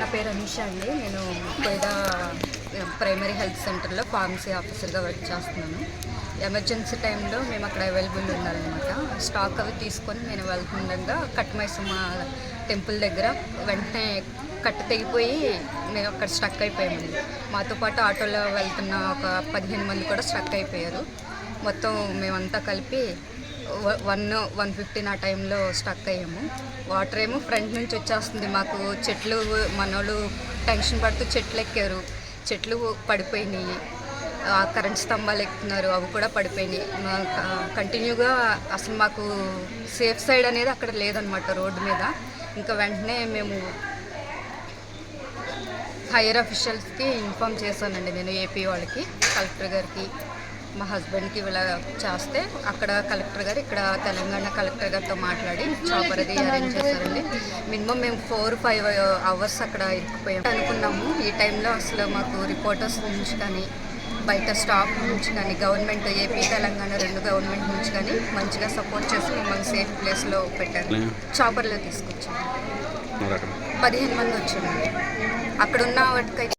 నా పేరు అనుష అండి. నేను కొయిడా ప్రైమరీ హెల్త్ సెంటర్లో ఫార్మసీ ఆఫీసర్గా వర్క్ చేస్తున్నాను. ఎమర్జెన్సీ టైంలో మేము అక్కడ అవైలబుల్ ఉండాలన్నమాట. స్టాక్ అవి తీసుకొని నేను వెళ్తుండగా కట్మైసమ్మ టెంపుల్ దగ్గర వెంటనే కట్ట తెగిపోయి మేము అక్కడ స్ట్రక్ అయిపోయామండి మాతో పాటు ఆటోలో వెళ్తున్న ఒక పదిహేను మంది కూడా స్ట్రక్ అయిపోయారు. మొత్తం మేమంతా కలిపి వన్ వన్ ఫిఫ్టీన్ ఆ టైంలో స్టక్ అయ్యాము. వాటర్ ఏమో ఫ్రంట్ నుంచి వచ్చేస్తుంది మాకు. చెట్లు మనోళ్ళు టెన్షన్ పడుతూ చెట్లు ఎక్కారు. చెట్లు పడిపోయినాయి. కరెంట్ స్తంభాలు ఎక్కుతున్నారు. అవి కూడా పడిపోయినాయి. కంటిన్యూగా అసలు మాకు సేఫ్ సైడ్ అనేది అక్కడ లేదనమాట రోడ్డు మీద. ఇంకా వెంటనే మేము హైయర్ అఫీషియల్స్కి ఇన్ఫామ్ చేశానండి నేను ఏపీ వాళ్ళకి కలెక్టర్ గారికి. మా హస్బెండ్కి ఇలా చేస్తే అక్కడ కలెక్టర్ గారు ఇక్కడ తెలంగాణ కలెక్టర్ గారితో మాట్లాడి చాపర్ అది అరేంజ్ చేశారండి. మినిమం మేము ఫోర్ ఫైవ్ అవర్స్ అక్కడ ఇరుక్కుపోయాం. అనుకున్నాము ఈ టైంలో అసలు మాకు రిపోర్టర్స్ నుంచి కానీ బయట స్టాఫ్ నుంచి కానీ గవర్నమెంట్ ఏపీ తెలంగాణ రెండు గవర్నమెంట్ నుంచి కానీ మంచిగా సపోర్ట్ చేసి మిమ్మల్ని సేఫ్ ప్లేస్లో పెట్టారు. చాపర్లో తీసుకొచ్చాము పదిహేను మంది వచ్చాము అక్కడ ఉన్న వాటికైతే